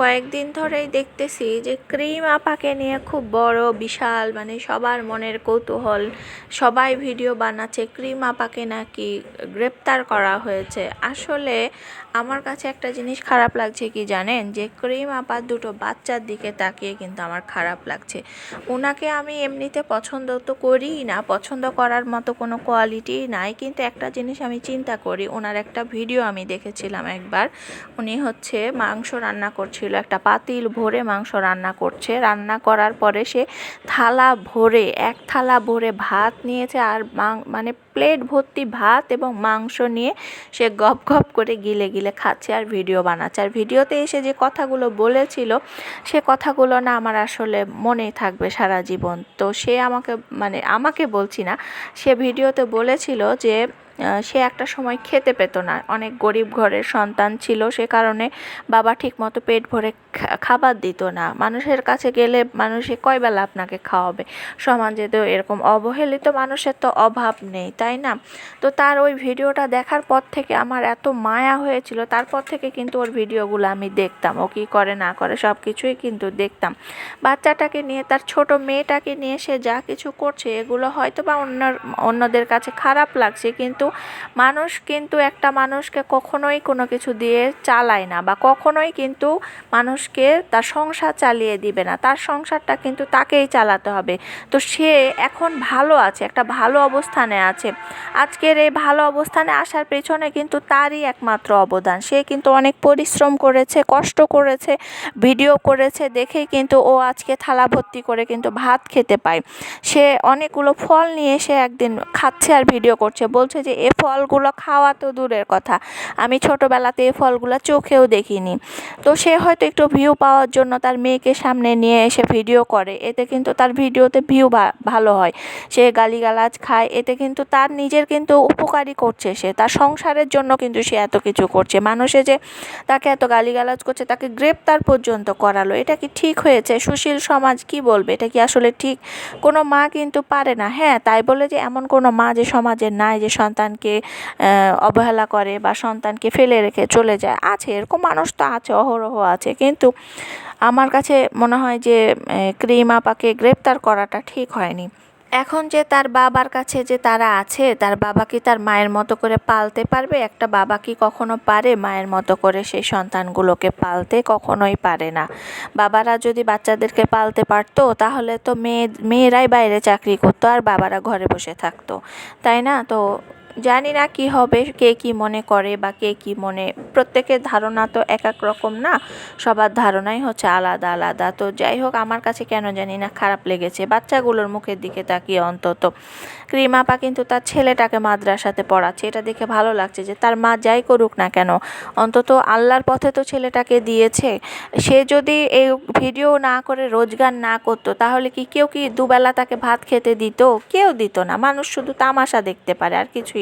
কয়েকদিন ধরেই দেখতেছি যে ক্রিম আপাকে নিয়ে খুব বড়, বিশাল মানে সবার মনের কৌতূহল। সবাই ভিডিও বানাচ্ছে, ক্রিম আপাকে নাকি গ্রেপ্তার করা হয়েছে। আসলে আমার কাছে একটা জিনিস খারাপ লাগছে কি জানেন? যে ক্রিম আপার দুটো বাচ্চার দিকে তাকিয়ে কিন্তু আমার খারাপ লাগছে। ওনাকে আমি এমনিতে পছন্দ তো করিই না, পছন্দ করার মতো কোনো কোয়ালিটি নাই, কিন্তু একটা জিনিস আমি চিন্তা করি ওনার একটা ভিডিও আমি দেখেছিলাম একবার। উনি হচ্ছে মাংস রান্না করছিল একটা পাতিল, ভরে মাংস রান্না করছে। রান্না করার পরে সে থালা ভরে, এক থালা ভরে ভাত নিয়েছে আর মানে প্লেট ভর্তি ভাত এবং মাংস নিয়ে সে গপ গপ করে গিলে গিলে খাচ্ছে আর ভিডিও বানাচ্ছে। আর ভিডিওতে এসে যে কথাগুলো বলেছিল, সে কথাগুলো না আমার আসলে মনেই থাকবে সারা জীবন। তো সে আমাকে মানে আমাকে বলছি না, সে ভিডিওতে বলেছিল যে সে একটা সময় খেতে পেত না। অনেক গরিব ঘরের সন্তান ছিল, সে কারণে বাবা ঠিকমতো পেট ভরে খাবার দিত না। মানুষের কাছে গেলে মানুষে কয় বেলা আপনাকে খাওয়াবে? সমাজে তো এরকম অবহেলিত মানুষের তো অভাব নেই, তাই না? তো তার ওই ভিডিওটা দেখার পর থেকে আমার এত মায়া হয়েছিল। তারপর থেকে কিন্তু ওর ভিডিওগুলো আমি দেখতাম। ও কী করে, না করে সব কিছুই কিন্তু দেখতাম। বাচ্চাটাকে নিয়ে, তার ছোট মেয়েটাকে নিয়ে সে যা কিছু করছে, এগুলো হয়তো বা অন্য অন্যদের কাছে খারাপ লাগছে, কিন্তু মানুষ কিন্তু একটা মানুষকে কখনোই কোনো কিছু দিয়ে চালায় না বা কখনোই কিন্তু মানুষকে তার সংসার চালিয়ে দিবে না। তার সংসারটা কিন্তু তাকেই চালাতে হবে। তো সে এখন ভালো আছে, একটা ভালো অবস্থানে আছে। আজকের এই ভালো অবস্থানে আসার পেছনে কিন্তু তারই একমাত্র অবদান। সে কিন্তু অনেক পরিশ্রম করেছে, কষ্ট করেছে, ভিডিও করেছে, দেখেই কিন্তু ও আজকে থালা ভর্তি করে কিন্তু ভাত খেতে পায়। সে অনেকগুলো ফল নিয়ে সে একদিন খাচ্ছে আর ভিডিও করছে। বলছে যে এ ফলগুলো খাওয়া তো দূরের কথা। আমি ছোটোবেলাতে এই ফলগুলো চোখেও দেখিনি। তো সে হয়তো একটু ভিউ পাওয়ার জন্য তার মেয়েকে সামনে নিয়ে এসে ভিডিও করে। এতে কিন্তু তার ভিডিওতে ভিউ ভালো হয়। সে গালিগালাজ খায়। এতে কিন্তু তার নিজের কিন্তু উপকারী করছে সে। তার সংসারের জন্য কিন্তু সে এত কিছু করছে। মানুষে যে তাকে এত গালিগালাজ করছে, তাকে গ্রেপ্তার পর্যন্ত করালো, এটা কি ঠিক হয়েছে? সুশীল সমাজ কি বলবে? এটা কি আসলে ঠিক? কোনো মা কিন্তু পারে না। হ্যাঁ তাই বলে যে এমন কোনো মা যে সমাজের নাই, যে সন্তানকে অবহেলা করে বা সন্তানকে ফেলে রেখে চলে যায়। আছে, এরকম মানুষ তো আছে, অহরহ আছে। কিন্তু আমার কাছে মনে হয় যে ক্রিম আপাকে গ্রেপ্তার করাটা ঠিক হয়নি। এখন যে তার বাবার কাছে যে তারা আছে, তার বাবা কি তার মায়ের মতো করে পালতে পারবে? একটা বাবা কি কখনো পারে মায়ের মতো করে সেই সন্তানগুলোকে পালতে? কখনোই পারে না। বাবারা যদি বাচ্চাদেরকে পালতে পারতো, তাহলে তো মেয়ে, মেয়েরাই বাইরে চাকরি করতো আর বাবারা ঘরে বসে থাকতো। তাই না? তো জানি না কি হবে, কে কি মনে করে বা কে কি মনে, প্রত্যেকের ধারণা তো এক এক রকম না, সবার ধারণাই হচ্ছে আলাদা আলাদা। তো যাই হোক, আমার কাছে কেন জানি না খারাপ লেগেছে, বাচ্চাগুলোর মুখের দিকে তাকিয়ে অন্তত। ক্রিমাপা কিন্তু তার ছেলেটাকে মাদ্রাসাতে পড়াচ্ছে, এটা দেখে ভালো লাগছে যে তার মা যাই করুক না কেন, অন্তত আল্লাহর পথে তো ছেলেটাকে দিয়েছে। সে যদি এই ভিডিও না করে রোজগার না করতো, তাহলে কি কেউ কি দুবেলা তাকে ভাত খেতে দিত? কেউ দিত না, মানুষ শুধু তামাশা দেখতে পারে, আর কিছুই